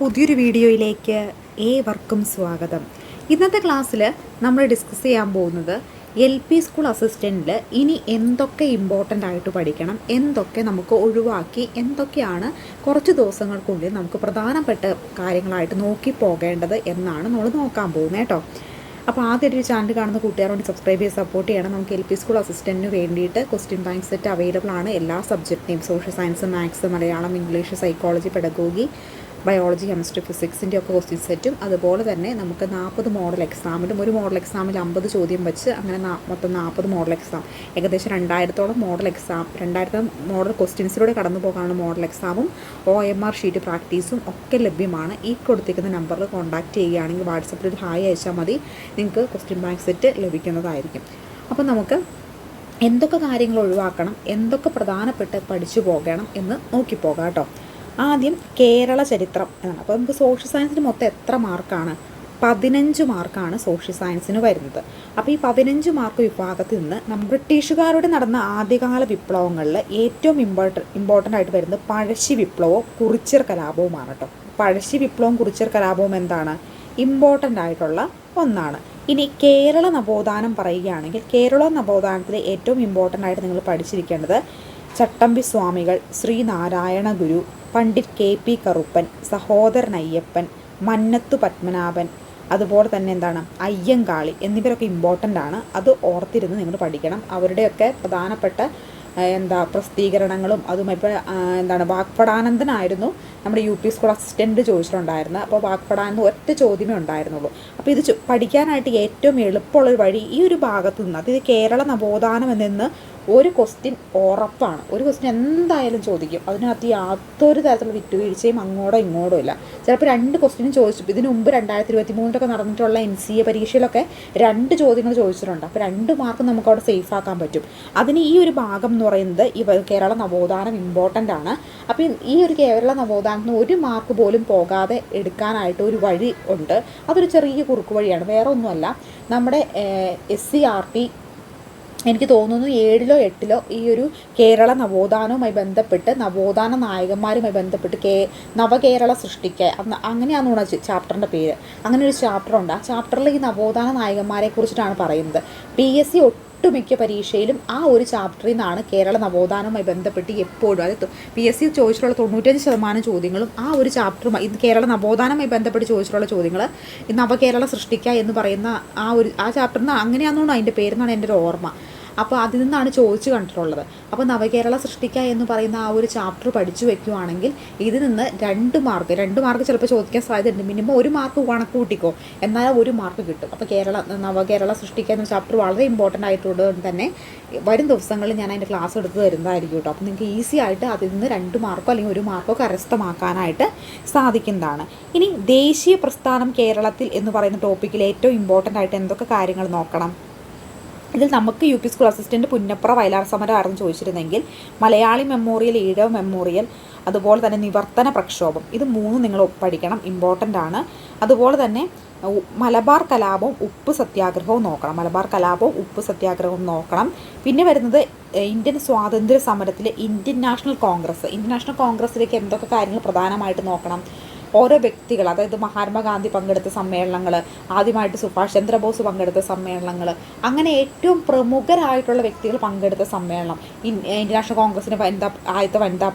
പുതിയൊരു വീഡിയോയിലേക്ക് ഏവർക്കും സ്വാഗതം. ഇന്നത്തെ ക്ലാസ്സിൽ നമ്മൾ ഡിസ്കസ് ചെയ്യാൻ പോകുന്നത് എൽ പി സ്കൂൾ അസിസ്റ്റന്റിൽ ഇനി എന്തൊക്കെ ഇമ്പോർട്ടന്റ് ആയിട്ട് പഠിക്കണം എന്തൊക്കെ നമുക്ക് ഒഴിവാക്കി എന്തൊക്കെയാണ് കുറച്ച് ദിവസങ്ങൾക്കുള്ളിൽ നമുക്ക് പ്രധാനപ്പെട്ട കാര്യങ്ങളായിട്ട് നോക്കി പോകേണ്ടത് എന്നാണ് നമ്മൾ നോക്കാൻ പോകുന്നത് കേട്ടോ. അപ്പോൾ ആദ്യം ഒരു ചാനൽ കാണുന്ന കൂട്ടുകാരോട് സബ്സ്ക്രൈബ് ചെയ്ത് സപ്പോർട്ട് ചെയ്യണം. നമുക്ക് എൽ പി സ്കൂൾ അസിസ്റ്റന്റിന് വേണ്ടിയിട്ട് ക്വസ്റ്റ്യൻ ബാങ്ക് സെറ്റ് അവൈലബിൾ ആണ്. എല്ലാ സബ്ജക്റ്റിനെയും social science maths Malayalam English psychology pedagogy biology chemistry ഫിസിക്സിന്റെ ഒക്കെ ക്വസ്റ്റ്യൻ സെറ്റും അതുപോലെ തന്നെ നമുക്ക് നാൽപ്പത് മോഡൽ എക്സാമിലും ഒരു മോഡൽ എക്സാമിൽ അമ്പത് ചോദ്യം വെച്ച് അങ്ങനെ മൊത്തം നാൽപ്പത് മോഡൽ എക്സാം ഏകദേശം രണ്ടായിരത്തോളം മോഡൽ എക്സാം രണ്ടായിരത്തോളം മോഡൽ ക്വസ്റ്റ്യൻസിലൂടെ കടന്നു പോകാനുള്ള മോഡൽ എക്സാമും ഒ എം ആർ ഷീറ്റ് പ്രാക്ടീസും ഒക്കെ ലഭ്യമാണ്. ഈ കൊടുത്തിരിക്കുന്ന നമ്പറിൽ കോൺടാക്റ്റ് ചെയ്യുകയാണെങ്കിൽ വാട്സപ്പിൽ ഹായ് അയച്ചാൽ മതി. നിങ്ങൾക്ക് ക്വസ്റ്റ്യൻ ബാങ്ക് സെറ്റ് ലഭിക്കുന്നതായിരിക്കും. അപ്പോൾ നമുക്ക് എന്തൊക്കെ കാര്യങ്ങൾ ഒഴിവാക്കണം എന്തൊക്കെ പ്രധാനപ്പെട്ട് പഠിച്ചു പോകണം എന്ന് നോക്കിപ്പോകാം കേട്ടോ. ആദ്യം കേരള ചരിത്രം എന്നാണ്. അപ്പോൾ നമുക്ക് സോഷ്യൽ സയൻസിന് മൊത്തം എത്ര മാർക്കാണ്? പതിനഞ്ച് മാർക്കാണ് സോഷ്യൽ സയൻസിന് വരുന്നത്. അപ്പോൾ ഈ പതിനഞ്ച് മാർക്ക് വിഭാഗത്തിൽ നിന്ന് നമ്മൾ ബ്രിട്ടീഷുകാരോട് നടന്ന ആദ്യകാല വിപ്ലവങ്ങളിൽ ഏറ്റവും ഇമ്പോർട്ട ഇമ്പോർട്ടന്റ് ആയിട്ട് വരുന്നത് പഴശ്ശി വിപ്ലവവും കുറിച്ചർ കലാപവുമാണ് കേട്ടോ പഴശ്ശി വിപ്ലവം കുറിച്ചർ കലാപവും എന്താണ്? ഇമ്പോർട്ടന്റ് ആയിട്ടുള്ള ഒന്നാണ്. ഇനി കേരള നവോത്ഥാനം പറയുകയാണെങ്കിൽ കേരള നവോത്ഥാനത്തിൽ ഏറ്റവും ഇമ്പോർട്ടന്റ് ആയിട്ട് നിങ്ങൾ പഠിച്ചിരിക്കേണ്ടത് ചട്ടമ്പി സ്വാമികൾ ശ്രീനാരായണ ഗുരു പണ്ഡിറ്റ് കെ പി കറുപ്പൻ സഹോദരൻ അയ്യപ്പൻ മന്നത്തു പത്മനാഭൻ അതുപോലെ തന്നെ എന്താണ് അയ്യങ്കാളി എന്നിവരൊക്കെ ഇമ്പോർട്ടന്റ് ആണ്. അത് ഓർത്തിരുന്ന് നിങ്ങൾ പഠിക്കണം. അവരുടെയൊക്കെ പ്രധാനപ്പെട്ട എന്താ പ്രസിദ്ധീകരണങ്ങളും അതും ഇപ്പോൾ എന്താണ് വാക്പടാനന്ദനായിരുന്നു നമ്മുടെ യു പി സ്കൂൾ അസിസ്റ്റന്റ് ചോദിച്ചിട്ടുണ്ടായിരുന്നത്. അപ്പോൾ വാക്പടാനന്ദ ഒറ്റ ചോദ്യമേ ഉണ്ടായിരുന്നുള്ളൂ. അപ്പോൾ ഇത് പഠിക്കാനായിട്ട് ഏറ്റവും എളുപ്പമുള്ളൊരു വഴി ഈ ഒരു ഭാഗത്തു നിന്ന് അതായത് കേരള നവോത്ഥാനം നിന്ന് ഒരു ക്വസ്റ്റ്യൻ ഉറപ്പാണ്. ഒരു ക്വസ്റ്റ്യൻ എന്തായാലും ചോദിക്കും. അതിനകത്ത് യാതൊരു തരത്തിലുള്ള വിട്ടുവീഴ്ചയും അങ്ങോട്ടോ ഇങ്ങോട്ടോ ഇല്ല. ചിലപ്പോൾ രണ്ട് ക്വസ്റ്റ്യനും ചോദിച്ചു. ഇതിനു മുമ്പ് രണ്ടായിരത്തി ഇരുപത്തി മൂന്നിലൊക്കെ നടന്നിട്ടുള്ള എൻ സി എ പരീക്ഷയിലൊക്കെ രണ്ട് ചോദ്യങ്ങൾ ചോദിച്ചിട്ടുണ്ട്. അപ്പോൾ രണ്ട് മാർക്ക് നമുക്ക് അവിടെ സേഫ് ആക്കാൻ പറ്റും. അതിന് ഈ ഒരു ഭാഗം എന്ന് പറയുന്നത് ഈ കേരള നവോത്ഥാനം ഇമ്പോർട്ടന്റ് ആണ്. അപ്പോൾ ഈ ഒരു കേരള നവോത്ഥാനത്തിന് ഒരു മാർക്ക് പോലും പോകാതെ എടുക്കാനായിട്ട് ഒരു വഴി ഉണ്ട്. അതൊരു ചെറിയ കുറുക്ക് വഴിയാണ്. വേറെ ഒന്നുമല്ല നമ്മുടെ എസ് സി ആർ ടി എനിക്ക് തോന്നുന്നു ഏഴിലോ എട്ടിലോ ഈ ഒരു കേരള നവോത്ഥാനവുമായി ബന്ധപ്പെട്ട് നവോത്ഥാന നായകന്മാരുമായി ബന്ധപ്പെട്ട് കേ നവകേരള സൃഷ്ടിക്കുക അന്ന് അങ്ങനെയാണെന്ന് തോന്നുന്നത് ചാപ്റ്ററിന്റെ പേര്. അങ്ങനെ ഒരു ചാപ്റ്റർ ഉണ്ട്. ആ ചാപ്റ്ററിൽ ഈ നവോത്ഥാന നായകന്മാരെ കുറിച്ചിട്ടാണ് പറയുന്നത്. പി എസ് സി ഒട്ടുമിക്ക പരീക്ഷയിലും ആ ഒരു ചാപ്റ്ററിൽ നിന്നാണ് കേരള നവോത്ഥാനവുമായി ബന്ധപ്പെട്ട് എപ്പോഴും അതായത് പി എസ് സി ചോദിച്ചിട്ടുള്ള തൊണ്ണൂറ്റഞ്ച് ശതമാനം ചോദ്യങ്ങളും ആ ഒരു ചാപ്റ്ററുമായി ഇത് കേരള നവോത്ഥാനവുമായി ബന്ധപ്പെട്ട് ചോദിച്ചിട്ടുള്ള ചോദ്യങ്ങൾ ഇന്ന് അവ കേരള സൃഷ്ടിക്കുക എന്ന് പറയുന്ന ആ ഒരു ആ ചാപ്റ്ററിന് അങ്ങനെയാണെന്നാണ് അതിന്റെ പേരെന്നാണ് എന്റെ ഒരു ഓർമ്മ. അപ്പോൾ അതിൽ നിന്നാണ് ചോദിച്ചു കണ്ടിട്ടുള്ളത്. അപ്പോൾ നവകേരള സൃഷ്ടിക്കുക എന്ന് പറയുന്ന ആ ഒരു ചാപ്റ്റർ പഠിച്ചു വെക്കുകയാണെങ്കിൽ ഇതിൽ നിന്ന് രണ്ട് മാർക്ക് രണ്ട് മാർക്ക് ചിലപ്പോൾ ചോദിക്കാൻ സാധ്യതയുണ്ട്. മിനിമം ഒരു മാർക്ക് കണക്ക് കൂട്ടിക്കോ എന്നാൽ ഒരു മാർക്ക് കിട്ടും. അപ്പോൾ കേരള നവകേരള സൃഷ്ടിക്കുക എന്ന ചാപ്റ്റർ വളരെ ഇമ്പോർട്ടന്റ് ആയിട്ടുള്ളത് തന്നെ വരും ദിവസങ്ങളിൽ ഞാൻ അതിന്റെ ക്ലാസ് എടുത്ത് തരുന്നതായിരിക്കും കേട്ടോ. അപ്പോൾ നിങ്ങൾക്ക് ഈസി ആയിട്ട് അതിൽ നിന്ന് രണ്ട് മാർക്കോ അല്ലെങ്കിൽ ഒരു മാർക്കോ കരസ്ഥമാക്കാനായിട്ട് സാധിക്കുന്നതാണ്. ഇനി ദേശീയ പ്രസ്ഥാനം കേരളത്തിൽ എന്ന് പറയുന്ന ടോപ്പിക്കിൽ ഏറ്റവും ഇമ്പോർട്ടന്റ് ആയിട്ട് എന്തൊക്കെ കാര്യങ്ങൾ നോക്കണം? ഇതിൽ നമുക്ക് U P school assistant Punnapra Vayalar സമരം ആയിരുന്നു ചോദിച്ചിരുന്നെങ്കിൽ മലയാളി മെമ്മോറിയൽ ഈഴവ മെമ്മോറിയൽ അതുപോലെ തന്നെ നിവർത്തന പ്രക്ഷോഭം. ഇത് മൂന്ന് നിങ്ങൾ പഠിക്കണം ഇമ്പോർട്ടന്റ് ആണ്. അതുപോലെ തന്നെ മലബാർ കലാപവും ഉപ്പ് സത്യാഗ്രഹവും നോക്കണം. മലബാർ കലാപവും ഉപ്പ് സത്യാഗ്രഹവും നോക്കണം. പിന്നെ വരുന്നത് ഇന്ത്യൻ സ്വാതന്ത്ര്യ സമരത്തിലെ Indian National Congress. Indian National കോൺഗ്രസ്സിലേക്ക് എന്തൊക്കെ കാര്യങ്ങൾ പ്രധാനമായിട്ട് നോക്കണം? ഓരോ വ്യക്തികൾ അതായത് മഹാത്മാഗാന്ധി പങ്കെടുത്ത സമ്മേളനങ്ങൾ ആദ്യമായിട്ട് സുഭാഷ് ചന്ദ്രബോസ് പങ്കെടുത്ത സമ്മേളനങ്ങൾ അങ്ങനെ ഏറ്റവും പ്രമുഖരായിട്ടുള്ള വ്യക്തികൾ പങ്കെടുത്ത സമ്മേളനം. ഇന്ത്യൻ കോൺഗ്രസിന്റെ വനിതാ ആദ്യത്തെ വനിതാ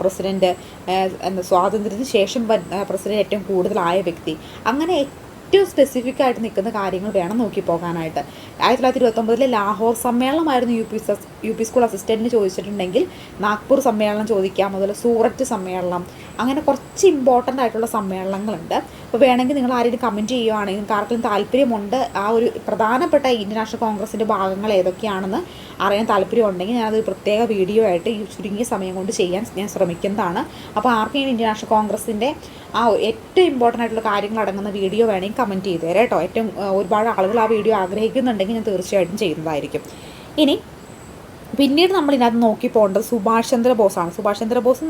എന്താ സ്വാതന്ത്ര്യത്തിന് ശേഷം പ്രസിഡന്റ് ഏറ്റവും കൂടുതലായ വ്യക്തി. അങ്ങനെ ഏറ്റവും സ്പെസിഫിക് ആയിട്ട് നിൽക്കുന്ന കാര്യങ്ങൾ വേണം നോക്കി പോകാനായിട്ട്. ആയിരത്തി തൊള്ളായിരത്തി ഇരുപത്തൊമ്പതിലെ Lahore സമ്മേളനമായിരുന്നു U P U P school അസിസ്റ്റന്റിന് ചോദിച്ചിട്ടുണ്ടെങ്കിൽ നാഗ്പൂർ സമ്മേളനം ചോദിക്കാം അതുപോലെ സൂററ്റ് സമ്മേളനം അങ്ങനെ കുറച്ച് ഇമ്പോർട്ടന്റ് ആയിട്ടുള്ള സമ്മേളനങ്ങളുണ്ട്. അപ്പോൾ വേണമെങ്കിൽ നിങ്ങൾ ആരെങ്കിലും കമന്റ് ചെയ്യുവാണെങ്കിൽ നിങ്ങൾക്ക് ആർക്കെങ്കിലും താല്പര്യമുണ്ട് ആ ഒരു പ്രധാനപ്പെട്ട ഇന്ത്യൻ നാഷണൽ കോൺഗ്രസിന്റെ ഭാഗങ്ങൾ ഏതൊക്കെയാണെന്ന് അറിയാൻ താല്പര്യമുണ്ടെങ്കിൽ ഞാനത് പ്രത്യേക വീഡിയോ ആയിട്ട് ഈ ചുരുങ്ങിയ സമയം കൊണ്ട് ചെയ്യാൻ ഞാൻ ശ്രമിക്കുന്നതാണ്. അപ്പോൾ ആർക്കെങ്കിലും ഇന്ത്യൻ നാഷണൽ കോൺഗ്രസിന്റെ ആ ഏറ്റവും ഇമ്പോർട്ടന്റ് ആയിട്ടുള്ള കാര്യങ്ങൾ അടങ്ങുന്ന വീഡിയോ വേണമെങ്കിൽ കമന്റ് ചെയ്ത് തരാം കേട്ടോ. ഏറ്റവും ഒരുപാട് ആളുകൾ ആ വീഡിയോ ആഗ്രഹിക്കുന്നുണ്ടെങ്കിൽ ഞാൻ തീർച്ചയായിട്ടും ചെയ്യുന്നതായിരിക്കും. ഇനി പിന്നീട് നമ്മൾ ഇതിനകത്ത് നോക്കി പോകേണ്ടത് സുഭാഷ് ചന്ദ്രബോസാണ് സുഭാഷ് ചന്ദ്രബോസ്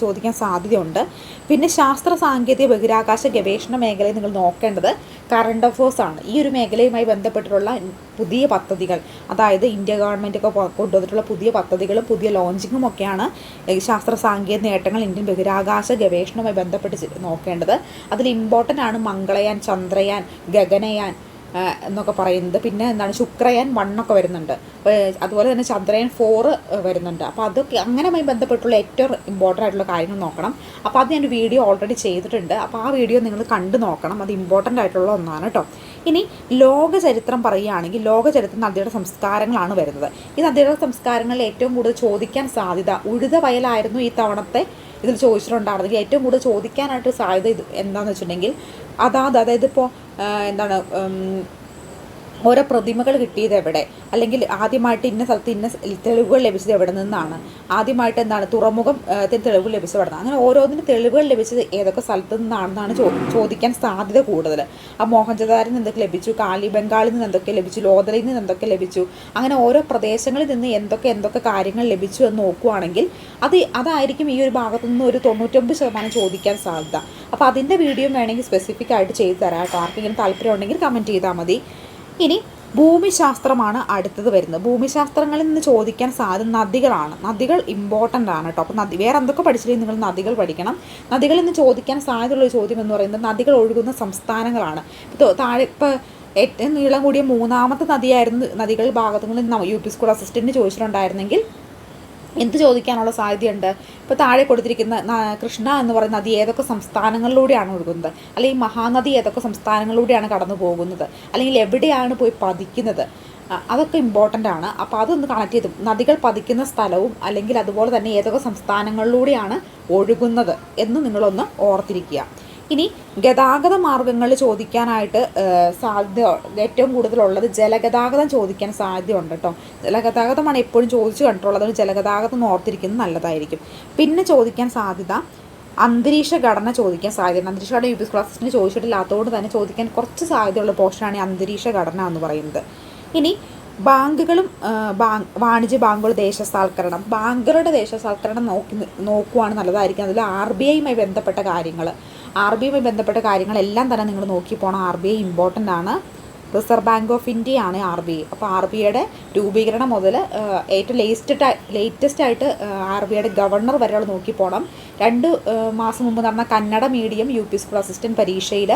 ചോദിക്കാൻ സാധ്യതയുണ്ട്. പിന്നെ ശാസ്ത്ര സാങ്കേതിക ബഹിരാകാശ ഗവേഷണ മേഖലയിൽ നിങ്ങൾ നോക്കേണ്ടത് കറണ്ട് അഫേഴ്സ് ആണ്. ഈ ഒരു മേഖലയുമായി ബന്ധപ്പെട്ടിട്ടുള്ള പുതിയ പദ്ധതികൾ അതായത് ഇന്ത്യ ഗവൺമെന്റ് ഒക്കെ കൊണ്ടുവന്നിട്ടുള്ള പുതിയ പദ്ധതികളും പുതിയ ലോഞ്ചിങ്ങും ഒക്കെയാണ് ശാസ്ത്ര സാങ്കേതിക നേട്ടങ്ങൾ ഇന്ത്യൻ ബഹിരാകാശ ഗവേഷണവുമായി ബന്ധപ്പെട്ട് നോക്കേണ്ടത്. അതിൽ ഇമ്പോർട്ടന്റ് ആണ് മംഗളയാൻ ചന്ദ്രയാൻ ഗഗനയാൻ എന്നൊക്കെ പറയുന്നത്. പിന്നെ എന്താണ്? ശുക്രയാൻ വണ്ണൊക്കെ വരുന്നുണ്ട്. അതുപോലെ തന്നെ ചന്ദ്രയൻ ഫോറ് വരുന്നുണ്ട്. അപ്പോൾ അതൊക്കെ അങ്ങനെയുമായി ബന്ധപ്പെട്ടുള്ള ഏറ്റവും ഇമ്പോർട്ടന്റ് ആയിട്ടുള്ള കാര്യങ്ങൾ നോക്കണം. അപ്പോൾ അത് ഞാൻ വീഡിയോ ഓൾറെഡി ചെയ്തിട്ടുണ്ട്. അപ്പോൾ ആ വീഡിയോ നിങ്ങൾ കണ്ടു നോക്കണം. അത് ഇമ്പോർട്ടന്റ് ആയിട്ടുള്ള ഒന്നാണ് കേട്ടോ. ഇനി ലോക ചരിത്രം പറയുകയാണെങ്കിൽ ലോക ചരിത്രം നദിയുടെ സംസ്കാരങ്ങളാണ് വരുന്നത്. ഈ നദിയുടെ സംസ്കാരങ്ങളിൽ ഏറ്റവും കൂടുതൽ ചോദിക്കാൻ സാധ്യത ഉഴുത വയലായിരുന്നു ഈ തവണത്തെ ഇതിൽ ചോദിച്ചിട്ടുണ്ടായിരുന്നെങ്കിൽ ഏറ്റവും കൂടുതൽ ചോദിക്കാനായിട്ട് സാധ്യത ഇത് എന്താണെന്ന് വെച്ചിട്ടുണ്ടെങ്കിൽ അതാത് അതായത് ഇപ്പോൾ എന്താണ് ഓരോ പ്രതിമകൾ കിട്ടിയത് എവിടെ? അല്ലെങ്കിൽ ആദ്യമായിട്ട് ഇന്ന സ്ഥലത്ത് ഇന്ന തെളിവുകൾ ലഭിച്ചത് എവിടെ നിന്നാണ്? ആദ്യമായിട്ട് എന്താണ് തുറമുഖം തെളിവുകൾ ലഭിച്ചത് എവിടെ അങ്ങനെ ഓരോന്നിനും തെളിവുകൾ ലഭിച്ചത് ഏതൊക്കെ സ്ഥലത്ത് നിന്നാണെന്നാണ് ചോദിക്കാൻ സാധ്യത കൂടുതൽ. ആ മോഹൻജദാരിൽ നിന്ന് എന്തൊക്കെ ലഭിച്ചു? കാലി ബംഗാളിൽ നിന്ന് എന്തൊക്കെ ലഭിച്ചു? ലോതലയിൽ നിന്ന് എന്തൊക്കെ ലഭിച്ചു? അങ്ങനെ ഓരോ പ്രദേശങ്ങളിൽ നിന്ന് എന്തൊക്കെ എന്തൊക്കെ കാര്യങ്ങൾ ലഭിച്ചു എന്ന് നോക്കുവാണെങ്കിൽ അത് അതായിരിക്കും ഈ ഒരു ഭാഗത്തു നിന്ന് ഒരു തൊണ്ണൂറ്റൊമ്പത് ശതമാനം ചോദിക്കാൻ സാധ്യത. അപ്പോൾ അതിന്റെ വീഡിയോ വേണമെങ്കിൽ സ്പെസിഫിക് ആയിട്ട് ചെയ്തു തരാം കേട്ടോ. ആർക്കെങ്കിലും താല്പര്യം ഉണ്ടെങ്കിൽ കമന്റ് ചെയ്താൽ മതി. ഇനി ഭൂമിശാസ്ത്രമാണ് അടുത്തത് വരുന്നത്. ഭൂമിശാസ്ത്രങ്ങളിൽ നിന്ന് ചോദിക്കാൻ സാധ്യത നദികളാണ്. നദികൾ ഇമ്പോർട്ടന്റ് ആണ് കേട്ടോ അപ്പോൾ നദി വേറെ എന്തൊക്കെ പഠിച്ചില്ലെങ്കിൽ നിങ്ങൾ നദികൾ പഠിക്കണം. നദികളിൽ നിന്ന് ചോദിക്കാൻ സാധ്യതയുള്ള ചോദ്യം എന്ന് പറയുന്നത് നദികൾ ഒഴുകുന്ന സംസ്ഥാനങ്ങളാണ്. താഴെ ഇപ്പോൾ ഏറ്റവും നീളം കൂടിയ മൂന്നാമത്തെ നദിയായിരുന്നു നദികൾ ഭാഗത്തുനിന്ന് യു പി സ്കൂൾ അസിസ്റ്റന്റ് ചോദിച്ചിട്ടുണ്ടായിരുന്നെങ്കിൽ എന്ത് ചോദിക്കാനുള്ള സാധ്യതയുണ്ട്? ഇപ്പോൾ താഴെ കൊടുത്തിരിക്കുന്ന കൃഷ്ണ എന്ന് പറയുന്ന നദി ഏതൊക്കെ സംസ്ഥാനങ്ങളിലൂടെയാണ് ഒഴുകുന്നത്? അല്ലെങ്കിൽ മഹാനദി ഏതൊക്കെ സംസ്ഥാനങ്ങളിലൂടെയാണ് കടന്നു പോകുന്നത്? അല്ലെങ്കിൽ എവിടെയാണ് പോയി പതിക്കുന്നത്? അതൊക്കെ ഇമ്പോർട്ടന്റ് ആണ്. അപ്പോൾ അതൊന്ന് കണക്ട് ചെയ്തു നദികൾ പതിക്കുന്ന സ്ഥലവും അല്ലെങ്കിൽ അതുപോലെ തന്നെ ഏതൊക്കെ സംസ്ഥാനങ്ങളിലൂടെയാണ് ഒഴുകുന്നത് എന്ന് നിങ്ങളൊന്ന് ഓർത്തിരിക്കുക. ഇനി ഗതാഗത മാർഗങ്ങൾ ചോദിക്കാനായിട്ട് സാധ്യത ഏറ്റവും കൂടുതലുള്ളത് ജലഗതാഗതം ചോദിക്കാൻ സാധ്യതയുണ്ട് കേട്ടോ. ജലഗതാഗതമാണ് എപ്പോഴും ചോദിച്ചു കണ്ടിട്ടുള്ളത്. ജലഗതാഗതം ഓർത്തിരിക്കുന്നത് നല്ലതായിരിക്കും. പിന്നെ ചോദിക്കാൻ സാധ്യത അന്തരീക്ഷ ഘടന ചോദിക്കാൻ സാധ്യത. അന്തരീക്ഷ ഘടന യു പി ക്ലാസ്സിന് ചോദിച്ചിട്ടില്ലാത്തതുകൊണ്ട് തന്നെ ചോദിക്കാൻ കുറച്ച് സാധ്യതയുള്ള പോർഷനാണ് ഈ അന്തരീക്ഷ ഘടന എന്ന് പറയുന്നത്. ഇനി ബാങ്കുകളും ബാങ്ക് വാണിജ്യ ബാങ്കുകൾ ദേശസാൽക്കരണം. ബാങ്കുകളുടെ ദേശസാൽക്കരണം നോക്കി നോക്കുവാണ് നല്ലതായിരിക്കും. അതിൽ ആർ ബി ഐയുമായി ബന്ധപ്പെട്ട കാര്യങ്ങൾ. ആർ ബി ഐയുമായി ബന്ധപ്പെട്ട കാര്യങ്ങളെല്ലാം തന്നെ നിങ്ങൾ നോക്കി പോകണം ആർ ബി ഐ ഇമ്പോർട്ടന്റ് ആണ്. റിസർവ് ബാങ്ക് ഓഫ് ഇന്ത്യ ആണ് ആർ ബി ഐ. അപ്പോൾ ആർ ബി ഐയുടെ രൂപീകരണം മുതൽ ഏറ്റവും ലേറ്റസ്റ്റ് ലേറ്റസ്റ്റ് ആയിട്ട് ആർ ബി ഐയുടെ ഗവർണർ വരെയുള്ള നോക്കി പോകണം രണ്ട് മാസം മുമ്പ് നടന്ന Kannada medium U P school assistant പരീക്ഷയിൽ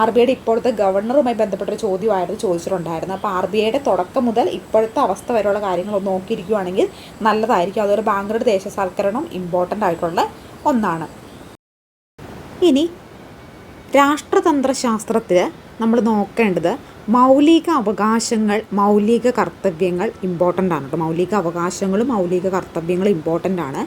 ആർ ബി ഐയുടെ ഇപ്പോഴത്തെ ഗവർണറുമായി ബന്ധപ്പെട്ട ഒരു ചോദ്യമായിരുന്നു ചോദിച്ചിട്ടുണ്ടായിരുന്നു അപ്പോൾ ആർ ബി ഐയുടെ തുടക്കം മുതൽ ഇപ്പോഴത്തെ അവസ്ഥ വരെയുള്ള കാര്യങ്ങൾ നോക്കിയിരിക്കുകയാണെങ്കിൽ നല്ലതായിരിക്കും. അതൊരു ബാങ്കുകളുടെ ദേശസാൽക്കരണം ഇമ്പോർട്ടന്റ് ആയിട്ടുള്ള ഒന്നാണ്. ഇനി രാഷ്ട്രതന്ത്രശാസ്ത്രത്തിൽ നമ്മൾ നോക്കേണ്ടത് മൗലിക അവകാശങ്ങൾ മൗലിക കർത്തവ്യങ്ങൾ ഇമ്പോർട്ടന്റ് ആണ്. കേട്ടോ മൗലിക അവകാശങ്ങളും മൗലിക കർത്തവ്യങ്ങളും ഇമ്പോർട്ടന്റ് ആണ്.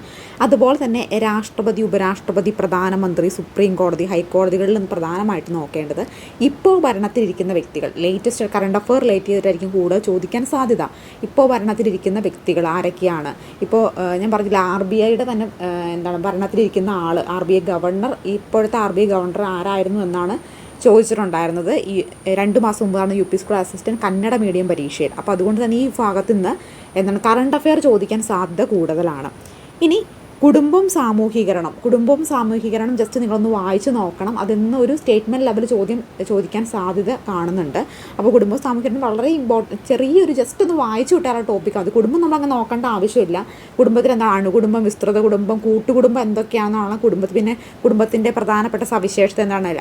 അതുപോലെ തന്നെ രാഷ്ട്രപതി ഉപരാഷ്ട്രപതി പ്രധാനമന്ത്രി സുപ്രീം കോടതി ഹൈക്കോടതികളിലും പ്രധാനമായിട്ട് നോക്കേണ്ടത് ഇപ്പോൾ ഭരണത്തിലിരിക്കുന്ന വ്യക്തികൾ ലേറ്റസ്റ്റ് കറണ്ട് അഫെയർ റിലേറ്റ് ചെയ്തിട്ടായിരിക്കും കൂടുതൽ ചോദിക്കാൻ സാധ്യത. ഇപ്പോൾ ഭരണത്തിലിരിക്കുന്ന വ്യക്തികൾ ആരൊക്കെയാണ്? ഇപ്പോൾ ഞാൻ പറഞ്ഞില്ല ആർ ബി ഐയുടെ തന്നെ എന്താണ് ഭരണത്തിലിരിക്കുന്ന ആൾ ആർ ബി ഐ ഗവർണർ ഇപ്പോഴത്തെ ആർ ബി ഐ ഗവർണർ ആരായിരുന്നു എന്നാണ് ചോദിച്ചിട്ടുണ്ടായിരുന്നത് ഈ രണ്ട് മാസം മുമ്പാണ് U P school assistant Kannada medium പരീക്ഷയിൽ. അപ്പോൾ അതുകൊണ്ട് തന്നെ ഈ ഭാഗത്ത് നിന്ന് എന്താണ് കറണ്ട് അഫെയർ ചോദിക്കാൻ സാധ്യത കൂടുതലാണ്. ഇനി കുടുംബം സാമൂഹീകരണം. കുടുംബം സാമൂഹീകരണം ജസ്റ്റ് നിങ്ങളൊന്ന് വായിച്ച് നോക്കണം. അതിന്ന് ഒരു സ്റ്റേറ്റ്മെന്റ് ലെവൽ ചോദ്യം ചോദിക്കാൻ സാധ്യത കാണുന്നുണ്ട്. അപ്പോൾ കുടുംബ സാമൂഹീകരണം വളരെ ഇമ്പോർട്ടന്റ് ചെറിയൊരു ജസ്റ്റ് ഒന്ന് വായിച്ചു വിട്ടാൽ ടോപ്പിക്കാണ് അത് കുടുംബം നമ്മൾ നമ്മളങ്ങ് നോക്കേണ്ട ആവശ്യമില്ല. കുടുംബത്തിൽ എന്താണ് അണുകുടുംബം വിസ്തൃത കുടുംബം കൂട്ടുകുടുംബം എന്തൊക്കെയാണെന്നാണ് കുടുംബത്തിൽ. പിന്നെ കുടുംബത്തിന്റെ പ്രധാനപ്പെട്ട സവിശേഷത എന്താണ്?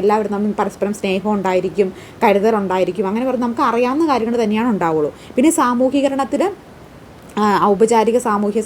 എല്ലാവരും നമ്മൾ പരസ്പരം സ്നേഹം ഉണ്ടായിരിക്കും കരുതൽ ഉണ്ടായിരിക്കും. അങ്ങനെ പറഞ്ഞ് നമുക്ക് അറിയാവുന്ന കാര്യങ്ങൾ തന്നെയാണ് ഉണ്ടാവുള്ളൂ. പിന്നെ സാമൂഹീകരണത്തിൽ ആ, ഔപചാരിക സാമൂഹ്യ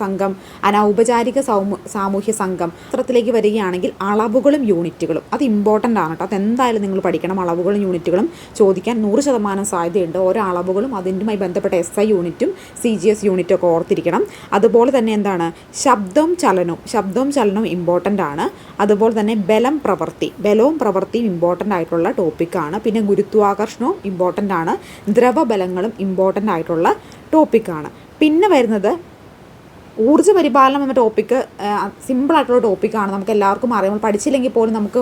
സംഘം അനൗപചാരിക സൗമ സാമൂഹ്യ സംഘം ചിത്രത്തിലേക്ക് വരികയാണെങ്കിൽ അളവുകളും യൂണിറ്റുകളും. അത് ഇമ്പോർട്ടന്റ് ആണ് കേട്ടോ. അതെന്തായാലും നിങ്ങൾ പഠിക്കണം. അളവുകളും യൂണിറ്റുകളും ചോദിക്കാൻ നൂറ് ശതമാനം സാധ്യതയുണ്ട്. ഓരോ അളവുകളും അതിന്റെമായി ബന്ധപ്പെട്ട എസ് ഐ യൂണിറ്റും സി ജി എസ് യൂണിറ്റും ഒക്കെ ഓർത്തിരിക്കണം. അതുപോലെ തന്നെ എന്താണ്? ശബ്ദവും ചലനവും. ശബ്ദവും ചലനവും ഇമ്പോർട്ടന്റ് ആണ്. അതുപോലെ തന്നെ ബലം പ്രവൃത്തി ബലവും പ്രവൃത്തിയും ഇമ്പോർട്ടന്റ് ആയിട്ടുള്ള ടോപ്പിക്കാണ് പിന്നെ ഗുരുത്വാകർഷണവും ഇമ്പോർട്ടന്റ് ആണ്. ദ്രവബലങ്ങളും ഇമ്പോർട്ടന്റ് ആയിട്ടുള്ള ടോപ്പിക്കാണ് പിന്നെ വരുന്നത് ഊർജ പരിപാലനം എന്ന ടോപ്പിക്ക് സിമ്പിളായിട്ടുള്ള ടോപ്പിക്കാണ് നമുക്ക് എല്ലാവർക്കും അറിയാം. പഠിച്ചില്ലെങ്കിൽ പോലും നമുക്ക്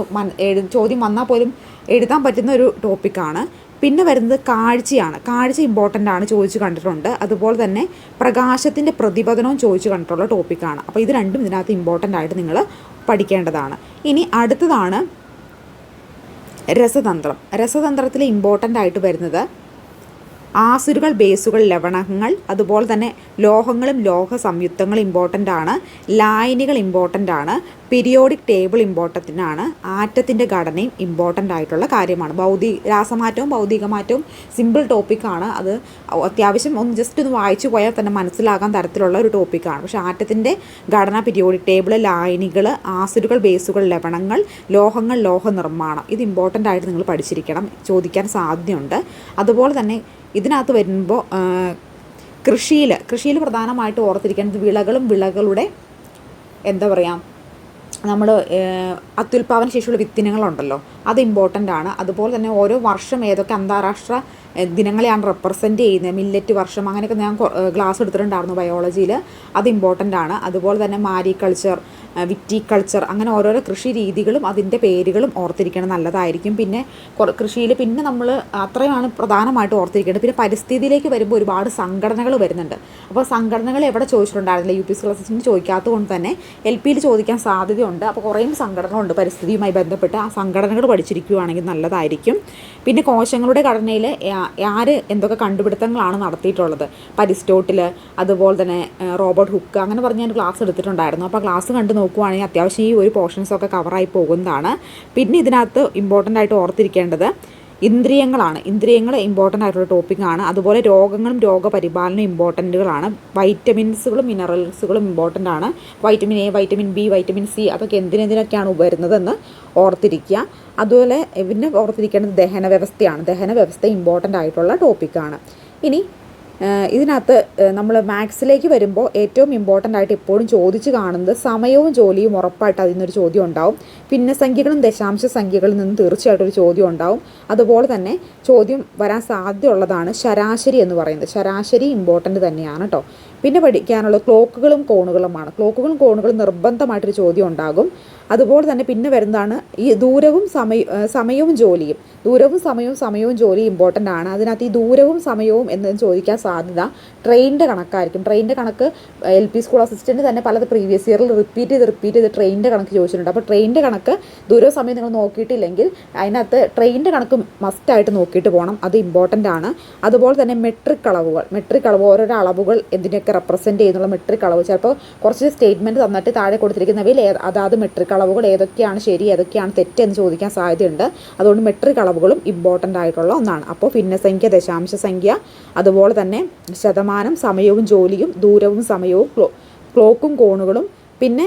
ചോദ്യം വന്നാൽ പോലും എഴുതാൻ പറ്റുന്ന ഒരു ടോപ്പിക്കാണ് പിന്നെ വരുന്നത് കാഴ്ചയാണ്. കാഴ്ച ഇമ്പോർട്ടന്റ് ആണ് ചോദിച്ചു കണ്ടിട്ടുണ്ട്. അതുപോലെ തന്നെ പ്രകാശത്തിന്റെ പ്രതിപതനവും ചോദിച്ചു കണ്ടിട്ടുള്ള ടോപ്പിക്കാണ് അപ്പോൾ ഇത് രണ്ടും ഇതിനകത്ത് ഇമ്പോർട്ടന്റ് ആയിട്ട് നിങ്ങൾ പഠിക്കേണ്ടതാണ്. ഇനി അടുത്തതാണ് രസതന്ത്രം. രസതന്ത്രത്തിൽ ഇമ്പോർട്ടന്റ് ആയിട്ട് വരുന്നത് ആസുരുകൾ ബേസുകൾ ലവണങ്ങൾ അതുപോലെ തന്നെ ലോഹങ്ങളും ലോഹ സംയുക്തങ്ങൾ ഇമ്പോർട്ടന്റ് ആണ്. ലായനികൾ ഇമ്പോർട്ടന്റ് ആണ്. പീരിയോഡിക് ടേബിൾ ഇമ്പോർട്ടന്റ് ആണ്. ആറ്റത്തിന്റെ ഘടനയും ഇമ്പോർട്ടന്റ് ആയിട്ടുള്ള കാര്യമാണ്. ഭൗതിക രാസമാറ്റവും ഭൗതികമാറ്റവും സിമ്പിൾ ടോപ്പിക്കാണ് അത് അത്യാവശ്യം ഒന്ന് ജസ്റ്റ് ഒന്ന് വായിച്ചു പോയാൽ തന്നെ മനസ്സിലാകാൻ തരത്തിലുള്ള ഒരു ടോപ്പിക്കാണ് പക്ഷേ ആറ്റത്തിന്റെ ഘടന പീരിയോഡിക് ടേബിൾ ലായനികൾ ആസിഡുകൾ ബേസുകൾ ലവണങ്ങൾ ലോഹങ്ങൾ ലോഹ നിർമ്മാണം ഇത് ഇമ്പോർട്ടന്റ് ആയിട്ട് നിങ്ങൾ പഠിച്ചിരിക്കണം. ചോദിക്കാൻ സാധ്യതയുണ്ട്. അതുപോലെ തന്നെ ഇതിനകത്ത് വരുമ്പോൾ കൃഷിയിൽ കൃഷിയിൽ പ്രധാനമായിട്ട് ഓർത്തിരിക്കേണ്ടത് വിളകളും വിളകളുടെ എന്താ പറയുക നമ്മൾ അത്യുൽപാദന ശേഷിയുള്ള വിത്തിനങ്ങളുണ്ടല്ലോ. അത് ഇമ്പോർട്ടന്റ് ആണ്. അതുപോലെ തന്നെ ഓരോ വർഷം ഏതൊക്കെ അന്താരാഷ്ട്ര ദിനങ്ങളെയാണ് റെപ്രസെന്റ് ചെയ്യുന്നത്. മില്ലറ്റ് വർഷം അങ്ങനെയൊക്കെ ഞാൻ ക്ലാസ് എടുത്തിട്ടുണ്ടായിരുന്നു ബയോളജിയിൽ അത് ഇമ്പോർട്ടന്റ് ആണ്. അതുപോലെ തന്നെ മാരി കൾച്ചർ വിറ്റി കൾച്ചർ അങ്ങനെ ഓരോരോ കൃഷി രീതികളും അതിന്റെ പേരുകളും ഓർത്തിരിക്കണം. നല്ലതായിരിക്കും. പിന്നെ കൃഷിയിൽ പിന്നെ നമ്മൾ അത്രയാണ് പ്രധാനമായിട്ട് ഓർത്തിരിക്കേണ്ടത്. പിന്നെ പരിസ്ഥിതിയിലേക്ക് വരുമ്പോൾ ഒരുപാട് സംഘടനകൾ വരുന്നുണ്ട്. അപ്പോൾ സംഘടനകൾ എവിടെ ചോദിച്ചിട്ടുണ്ടായിരുന്നില്ല? യു പി എസ് ക്ലാസ്സിന് ചോദിക്കാത്തത് കൊണ്ട് തന്നെ എൽ പിയിൽ ചോദിക്കാൻ സാധ്യതയുണ്ട്. അപ്പോൾ കുറേ സംഘടനകളുണ്ട് പരിസ്ഥിതിയുമായി ബന്ധപ്പെട്ട് ആ സംഘടനകൾ പഠിച്ചിരിക്കുകയാണെങ്കിൽ നല്ലതായിരിക്കും. പിന്നെ കോശങ്ങളുടെ ഘടനയിൽ ആര് എന്തൊക്കെ കണ്ടുപിടുത്തങ്ങളാണ് നടത്തിയിട്ടുള്ളത്? പരിസ്റ്റോട്ടിൽ അതുപോലെ തന്നെ റോബർട്ട് ഹുക്ക് അങ്ങനെ പറഞ്ഞ് ഞാൻ ക്ലാസ് എടുത്തിട്ടുണ്ടായിരുന്നു. അപ്പോൾ ക്ലാസ് കണ്ട് നോക്കുവാണെങ്കിൽ അത്യാവശ്യം ഈ ഒരു പോർഷൻസൊക്കെ കവറായി പോകുന്നതാണ്. പിന്നെ ഇതിനകത്ത് ഇമ്പോർട്ടന്റ് ആയിട്ട് ഓർത്തിരിക്കേണ്ടത് ഇന്ദ്രിയങ്ങളാണ്. ഇന്ദ്രിയങ്ങൾ ഇമ്പോർട്ടന്റ് ആയിട്ടുള്ള ടോപ്പിക്കാണ് അതുപോലെ രോഗങ്ങളും രോഗപരിപാലനം ഇമ്പോർട്ടന്റുകളാണ് വൈറ്റമിൻസുകളും മിനറൽസുകളും ഇമ്പോർട്ടന്റ് ആണ്. Vitamin A vitamin B vitamin C അതൊക്കെ എന്തിനെന്തിനൊക്കെയാണ് വരുന്നതെന്ന് ഓർത്തിരിക്കുക. അതുപോലെ പിന്നെ ഓർത്തിരിക്കേണ്ടത് ദഹന വ്യവസ്ഥയാണ് ദഹന വ്യവസ്ഥ ഇമ്പോർട്ടന്റ് ആയിട്ടുള്ള ടോപ്പിക്കാണ് ഇനി ഇതിനകത്ത് നമ്മൾ മാത്സിലേക്ക് വരുമ്പോൾ ഏറ്റവും ഇമ്പോർട്ടന്റ് ആയിട്ട് എപ്പോഴും ചോദിച്ച് കാണുന്നത് സമയവും ജോലിയും ഉറപ്പായിട്ട് അതിൽ നിന്നൊരു ചോദ്യം ഉണ്ടാവും. പിന്നെ സംഖ്യകളും ദശാംശ സംഖ്യകളിൽ നിന്ന് തീർച്ചയായിട്ടും ഒരു ചോദ്യം ഉണ്ടാവും. അതുപോലെ തന്നെ ചോദ്യം വരാൻ സാധ്യതയുള്ളതാണ് ശരാശരി എന്ന് പറയുന്നത്. ശരാശരി ഇമ്പോർട്ടന്റ് തന്നെയാണ് കേട്ടോ പിന്നെ പഠിക്കാനുള്ളത് ക്ലോക്കുകളും കോണുകളുമാണ്. ക്ലോക്കുകളും കോണുകളും നിർബന്ധമായിട്ടൊരു ചോദ്യം ഉണ്ടാകും. അതുപോലെ തന്നെ പിന്നെ വരുന്നതാണ് ഈ ദൂരവും സമയ സമയവും ജോലിയും. ദൂരവും സമയവും സമയവും ജോലിയും ഇമ്പോർട്ടന്റ് ആണ്. അതിനകത്ത് ഈ ദൂരവും സമയവും എന്ന് ചോദിക്കാൻ സാധ്യത ട്രെയിനിന്റെ കണക്കായിരിക്കും. ട്രെയിനിന്റെ കണക്ക് എൽ പി സ്കൂൾ അസിസ്റ്റന്റ് തന്നെ പല പ്രീവിയസ് ഇയറിൽ റിപ്പീറ്റ് ചെയ്ത് റിപ്പീറ്റ് ചെയ്ത് ട്രെയിനിന്റെ കണക്ക് ചോദിച്ചിട്ടുണ്ട്. അപ്പോൾ ട്രെയിനിന്റെ കണക്ക് ദൂരവും സമയം നിങ്ങൾ നോക്കിയിട്ടില്ലെങ്കിൽ അതിനകത്ത് ട്രെയിനിന്റെ കണക്ക് മസ്റ്റായിട്ട് നോക്കിയിട്ട് പോകണം. അത് ഇമ്പോർട്ടന്റ് ആണ്. അതുപോലെ തന്നെ മെട്രിക് അളവുകൾ. മെട്രിക് അളവ് ഓരോരോ അളവുകൾ എന്തിനൊക്കെ റെപ്രസെന്റ് ചെയ്യുന്നുള്ള മെട്രിക് അളവ്. ചിലപ്പോൾ കുറച്ച് സ്റ്റേറ്റ്മെന്റ് തന്നിട്ട് താഴെ കൊടുത്തിരിക്കുന്നവയിൽ അതാത് മെട്രിക് അളവുകൾ ഏതൊക്കെയാണ് ശരി ഏതൊക്കെയാണ് തെറ്റ് എന്ന് ചോദിക്കാൻ സാധ്യതയുണ്ട്. അതുകൊണ്ട് മെട്രിക് അളവുകളും ഇമ്പോർട്ടന്റ് ആയിട്ടുള്ള ഒന്നാണ്. അപ്പോൾ ഭിന്നസംഖ്യ ദശാംശ സംഖ്യ അതുപോലെ തന്നെ ശതമാനം സമയവും ജോലിയും ദൂരവും സമയവും ക്ലോ ക്ലോക്കും കോണുകളും പിന്നെ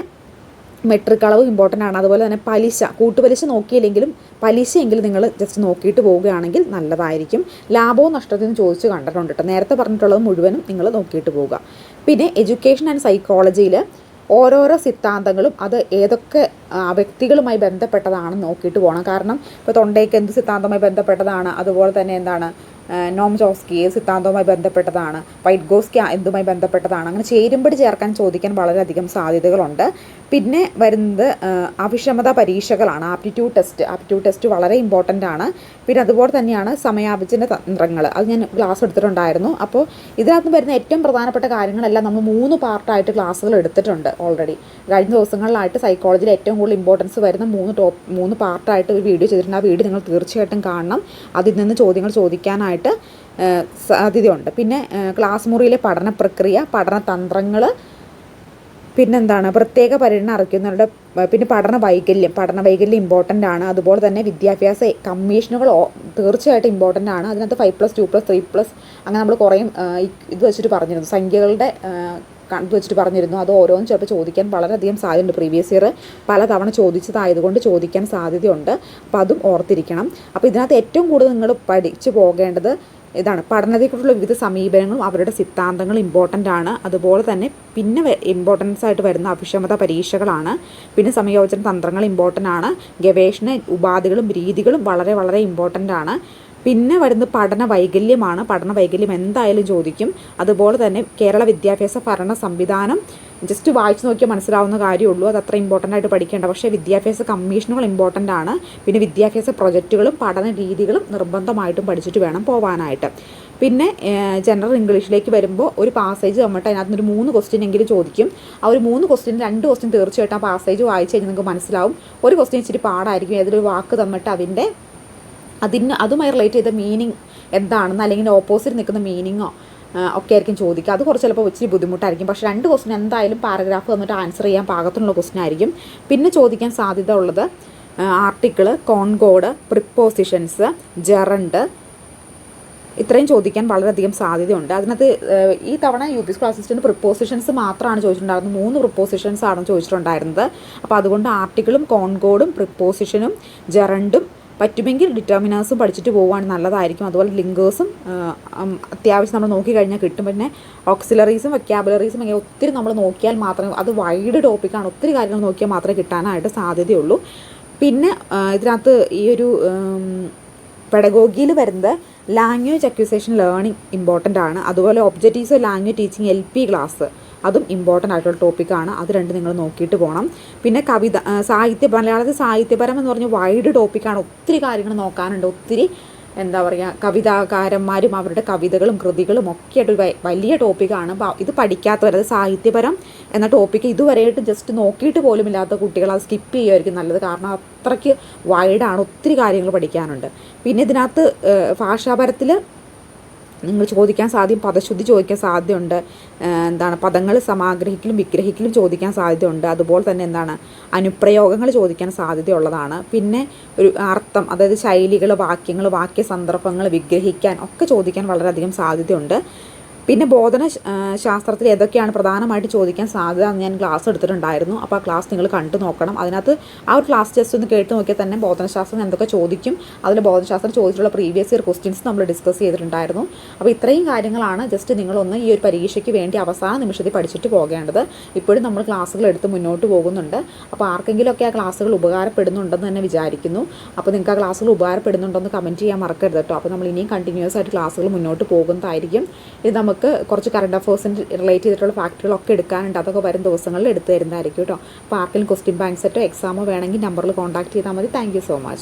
മെട്രിക് അളവ് ഇമ്പോർട്ടന്റ് ആണ്. അതുപോലെ തന്നെ പലിശ കൂട്ടുപലിശ നോക്കിയില്ലെങ്കിലും പലിശയെങ്കിലും നിങ്ങൾ ജസ്റ്റ് നോക്കിയിട്ട് പോവുകയാണെങ്കിൽ നല്ലതായിരിക്കും. ലാഭവും നഷ്ടത്തിനും ചോദിച്ച് കണ്ടിട്ടുണ്ട് കേട്ടോ നേരത്തെ പറഞ്ഞിട്ടുള്ളത് മുഴുവനും നിങ്ങൾ നോക്കിയിട്ട് പോവുക. പിന്നെ എഡ്യൂക്കേഷൻ ആൻഡ് സൈക്കോളജിയിൽ ഓരോരോ സിദ്ധാന്തങ്ങളും അത് ഏതൊക്കെ വ്യക്തികളുമായി ബന്ധപ്പെട്ടതാണെന്ന് നോക്കിയിട്ട് പോകണം. കാരണം ഇപ്പോൾ തൊണ്ടയ്ക്ക് എന്ത് സിദ്ധാന്തമായി ബന്ധപ്പെട്ടതാണ്? അതുപോലെ തന്നെ എന്താണ്? നോം ജോസ്കി സിദ്ധാന്തവുമായി ബന്ധപ്പെട്ടതാണ് വൈറ്റ് ഗോസ്കി എന്തുമായി ബന്ധപ്പെട്ടതാണ് അങ്ങനെ ചേരുമ്പടി ചേർക്കാൻ ചോദിക്കാൻ വളരെയധികം സാധ്യതകളുണ്ട്. പിന്നെ വരുന്നത് അവിഷമത പരീക്ഷകളാണ് ആപ്റ്റിറ്റ്യൂഡ് ടെസ്റ്റ്. ആപ്റ്റിറ്റ്യൂഡ് ടെസ്റ്റ് വളരെ ഇമ്പോർട്ടന്റ് ആണ്. പിന്നെ അതുപോലെ തന്നെയാണ് സമയാഭിചന തന്ത്രങ്ങൾ. അത് ഞാൻ ക്ലാസ് എടുത്തിട്ടുണ്ടായിരുന്നു. അപ്പോൾ ഇതിനകത്ത് വരുന്ന ഏറ്റവും പ്രധാനപ്പെട്ട കാര്യങ്ങളെല്ലാം നമ്മൾ മൂന്ന് പാർട്ടായിട്ട് ക്ലാസ്സുകൾ എടുത്തിട്ടുണ്ട് ഓൾറെഡി കഴിഞ്ഞ ദിവസങ്ങളിലായിട്ട് സൈക്കോളജിയിൽ ഏറ്റവും കൂടുതൽ ഇമ്പോർട്ടൻസ് വരുന്ന മൂന്ന് ടോപ്പ് മൂന്ന് പാർട്ടായിട്ട് ഒരു വീഡിയോ ചെയ്തിട്ടുണ്ട്. ആ വീഡിയോ നിങ്ങൾ തീർച്ചയായിട്ടും കാണണം. അതിൽ നിന്ന് ചോദ്യങ്ങൾ ചോദിക്കാനായിട്ട് ഏഹ്, സാധ്യതയുണ്ട്. പിന്നെ ക്ലാസ് മുറിയിലെ പഠന പ്രക്രിയ പഠന തന്ത്രങ്ങൾ പിന്നെന്താണ് പ്രത്യേക പരിഗണന അർഹിക്കുന്നവരുടെ പിന്നെ പഠന വൈകല്യം. പഠന വൈകല്യം ഇമ്പോർട്ടന്റ് ആണ്. അതുപോലെ തന്നെ വിദ്യാഭ്യാസ കമ്മീഷനുകൾ തീർച്ചയായിട്ടും ഇമ്പോർട്ടന്റ് ആണ്. അതിനകത്ത് five plus two plus three plus അങ്ങനെ നമ്മൾ കുറേ ഇത് വെച്ചിട്ട് പറഞ്ഞിരുന്നു. സംഖ്യകളുടെ ഏഹ്, ക- ഇത് വെച്ചിട്ട് പറഞ്ഞിരുന്നു. അത് ഓരോന്നും ചിലപ്പോൾ ചോദിക്കാൻ വളരെയധികം സാധ്യതയുണ്ട് പ്രീവിയസ് ഇയർ പലതവണ ചോദിച്ചതായതുകൊണ്ട് ചോദിക്കാൻ സാധ്യതയുണ്ട്. അപ്പോൾ അതും ഓർത്തിരിക്കണം. അപ്പോൾ ഇതിനകത്ത് ഏറ്റവും കൂടുതൽ നിങ്ങൾ പഠിച്ചു പോകേണ്ടത് ഇതാണ്. പഠനത്തെക്കുറിച്ചുള്ള വിവിധ സമീപനങ്ങളും അവരുടെ സിദ്ധാന്തങ്ങളും ഇമ്പോർട്ടന്റ് ആണ്. അതുപോലെ തന്നെ പിന്നെ ഇമ്പോർട്ടൻസ് ആയിട്ട് വരുന്ന അഭിക്ഷമത പരീക്ഷകളാണ്. പിന്നെ സംയോജന തന്ത്രങ്ങൾ ഇമ്പോർട്ടന്റ് ആണ്. ഗവേഷണ ഉപാധികളും രീതികളും വളരെ വളരെ ഇമ്പോർട്ടന്റ് ആണ്. പിന്നെ വരുന്നത് പഠന വൈകല്യമാണ് പഠന വൈകല്യം എന്തായാലും ചോദിക്കും. അതുപോലെ തന്നെ കേരള വിദ്യാഭ്യാസ ഭരണ സംവിധാനം. ജസ്റ്റ് വായിച്ചു നോക്കിയാൽ മനസ്സിലാവുന്ന കാര്യമുള്ളൂ. അത് അത്ര ഇമ്പോർട്ടന്റ് ആയിട്ട് പഠിക്കേണ്ട. പക്ഷേ വിദ്യാഭ്യാസ കമ്മീഷനുകൾ ഇമ്പോർട്ടന്റ് ആണ്. പിന്നെ വിദ്യാഭ്യാസ പ്രൊജക്റ്റുകളും പഠന രീതികളും നിർബന്ധമായിട്ടും പഠിച്ചിട്ട് വേണം പോകാനായിട്ട് പിന്നെ ജനറൽ ഇംഗ്ലീഷിലേക്ക് വരുമ്പോൾ ഒരു പാസേജ് വന്നിട്ട് അതിനകത്ത് ഒരു മൂന്ന് ക്വസ്റ്റ്യൻ എങ്കിലും ചോദിക്കും. ആ ഒരു മൂന്ന് ക്വസ്റ്റ്യൻ രണ്ട് ക്വസ്റ്റ്യൻ തീർച്ചയായിട്ടും ആ പാസേജ് വായിച്ച് കഴിഞ്ഞാൽ നിങ്ങൾക്ക് മനസ്സിലാവും. ഒരു ക്വസ്റ്റ്യൻ ഇച്ചിരി പാടായിരിക്കും. ഏതൊരു വാക്ക് തന്നിട്ട് അതിന്റെ അതിന് അതുമായി റിലേറ്റ് ചെയ്ത മീനിങ് എന്താണെന്ന് അല്ലെങ്കിൽ ഓപ്പോസിറ്റ് നിൽക്കുന്ന മീനിങ്ങോ ഒക്കെ ആയിരിക്കും ചോദിക്കുക. അത് കുറച്ച് ചിലപ്പോൾ ഇച്ചിരി ബുദ്ധിമുട്ടായിരിക്കും. പക്ഷേ രണ്ട് ക്വസ്റ്റ്യൻ എന്തായാലും പാരഗ്രാഫ് വന്നിട്ട് ആൻസർ ചെയ്യാൻ പാകത്തിനുള്ള ക്വസ്റ്റ്യൻ ആയിരിക്കും. പിന്നെ ചോദിക്കാൻ സാധ്യത ഉള്ളത് ആർട്ടിക്കിൾ കോൺകോഡ് പ്രിപ്പോസിഷൻസ് ജെറണ്ട് ഇത്രയും ചോദിക്കാൻ വളരെയധികം സാധ്യതയുണ്ട്. അതിനകത്ത് ഈ തവണ U P school assistant prepositions മാത്രമാണ് ചോദിച്ചിട്ടുണ്ടായിരുന്നത്. മൂന്ന് പ്രിപ്പോസിഷൻസ് ആണ് ചോദിച്ചിട്ടുണ്ടായിരുന്നത്. അപ്പോൾ അതുകൊണ്ട് ആർട്ടിക്കിളും കോൺകോഡും പ്രിപ്പോസിഷനും ജെറണ്ടും പറ്റുമെങ്കിൽ ഡിറ്റർമിനേഴ്സും പഠിച്ചിട്ട് പോവുകയാണ് നല്ലതായിരിക്കും. അതുപോലെ ലിങ്കേഴ്സും അത്യാവശ്യം നമ്മൾ നോക്കിക്കഴിഞ്ഞാൽ കിട്ടും. പിന്നെ ഓക്സിലറീസും വെക്കാബുലറീസും അങ്ങനെ ഒത്തിരി നമ്മൾ നോക്കിയാൽ മാത്രമേ അത് വൈഡ് ടോപ്പിക്കാണ് ഒത്തിരി കാര്യങ്ങൾ നോക്കിയാൽ മാത്രമേ കിട്ടാനായിട്ട് സാധ്യതയുള്ളൂ. പിന്നെ ഇതിനകത്ത് ഈ ഒരു പെഡഗോഗിയിൽ വരുന്നത് ലാംഗ്വേജ് അക്വിസേഷൻ ലേണിംഗ് ഇമ്പോർട്ടന്റ് ആണ്. അതുപോലെ objectives language teaching L P class അതും ഇമ്പോർട്ടന്റ് ആയിട്ടുള്ള ടോപ്പിക്കാണ് അത് രണ്ട് നിങ്ങൾ നോക്കിയിട്ട് പോകണം പിന്നെ കവിത സാഹിത്യ മലയാളത്തിൽ സാഹിത്യപരം എന്ന് പറഞ്ഞ വൈഡ് ടോപ്പിക്കാണ് ഒത്തിരി കാര്യങ്ങൾ നോക്കാനുണ്ട്. ഒത്തിരി എന്താ പറയുക കവിതാകാരന്മാരും അവരുടെ കവിതകളും കൃതികളും ഒക്കെ ആയിട്ട് വലിയ ടോപ്പിക്കാണ് ഇത് പഠിക്കാത്തവർ അത് സാഹിത്യപരം എന്ന ടോപ്പിക്ക് ഇതുവരെയായിട്ട് ജസ്റ്റ് നോക്കിയിട്ട് പോലും ഇല്ലാത്ത കുട്ടികൾ അത് സ്കിപ്പ് ചെയ്യുമായിരിക്കും നല്ലത്. കാരണം അത്രയ്ക്ക് വൈഡാണ് ഒത്തിരി കാര്യങ്ങൾ പഠിക്കാനുണ്ട്. പിന്നെ ഇതിനകത്ത് ഭാഷാപരത്തിൽ നിങ്ങൾ ചോദിക്കാൻ സാധ്യം പദശുദ്ധി ചോദിക്കാൻ സാധ്യതയുണ്ട്. എന്താണ് പദങ്ങൾ സമാഗ്രഹിക്കലും വിഗ്രഹിക്കലും ചോദിക്കാൻ സാധ്യതയുണ്ട്. അതുപോലെ തന്നെ എന്താണ് അനുപ്രയോഗങ്ങൾ ചോദിക്കാൻ സാധ്യതയുള്ളതാണ്. പിന്നെ ഒരു അർത്ഥം അതായത് ശൈലികൾ വാക്യങ്ങൾ വാക്യ സന്ദർഭങ്ങൾ വിഗ്രഹിക്കാൻ ഒക്കെ ചോദിക്കാൻ വളരെയധികം സാധ്യതയുണ്ട്. പിന്നെ ബോധന ശാസ്ത്രത്തിൽ ഏതൊക്കെയാണ് പ്രധാനമായിട്ട് ചോദിക്കാൻ സാധ്യത എന്ന് ഞാൻ ക്ലാസ് എടുത്തിട്ടുണ്ടായിരുന്നു. അപ്പോൾ ആ ക്ലാസ് നിങ്ങൾ കണ്ടു നോക്കണം. അതിനകത്ത് ആ ഒരു ക്ലാസ് ജസ്റ്റ് ഒന്ന് കേട്ട് നോക്കിയാൽ തന്നെ ബോധനശാസ്ത്രം എന്തൊക്കെ ചോദിക്കും അതിൽ ബോധനശാസ്ത്രം ചോദിച്ചിട്ടുള്ള പ്രീവിയസ് ഇയർ ക്വസ്റ്റ്യൻസ് നമ്മൾ ഡിസ്കസ് ചെയ്തിട്ടുണ്ടായിരുന്നു. അപ്പോൾ ഇത്രയും കാര്യങ്ങളാണ് ജസ്റ്റ് നിങ്ങളൊന്ന് ഈ ഒരു പരീക്ഷയ്ക്ക് വേണ്ടി അവസാന നിമിഷത്തിൽ പഠിച്ചിട്ട് പോകേണ്ടത്. ഇപ്പോഴും നമ്മൾ ക്ലാസ്സുകൾ എടുത്ത് മുന്നോട്ട് പോകുന്നുണ്ട്. അപ്പോൾ ആർക്കെങ്കിലുമൊക്കെ ആ ക്ലാസ്സുകൾ ഉപകാരപ്പെടുന്നുണ്ടെന്ന് തന്നെ വിചാരിക്കുന്നു. അപ്പോൾ നിങ്ങൾക്ക് ആ ക്ലാസ്സുകൾ ഉപകാരപ്പെടുന്നുണ്ടെന്ന് കമന്റ് ചെയ്യാൻ മറക്കരുത് കേട്ടോ. അപ്പോൾ നമ്മൾ ഇനിയും കണ്ടിന്യൂസ് ആയിട്ട് ക്ലാസ്സുകൾ മുന്നോട്ട് പോകുന്നതായിരിക്കും. ഇത് നമുക്ക് കുറച്ച് കറണ്ട് അഫേഴ്സിന് റിലേറ്റ് ചെയ്തിട്ടുള്ള ഫാക്ടറികളൊക്കെ എടുക്കാനുണ്ട്. അതൊക്കെ വരും ദിവസങ്ങളിൽ എടുത്തു തരുന്നതായിരിക്കും കേട്ടോ അപ്പോൾ ആർക്കെങ്കിലും ക്വസ്റ്റ്യൻ ബാങ്ക് സെറ്റോ എക്സാമോ വേണമെങ്കിൽ നമ്പറിൽ കോൺടാക്ട് ചെയ്താൽ മതി. Thank so much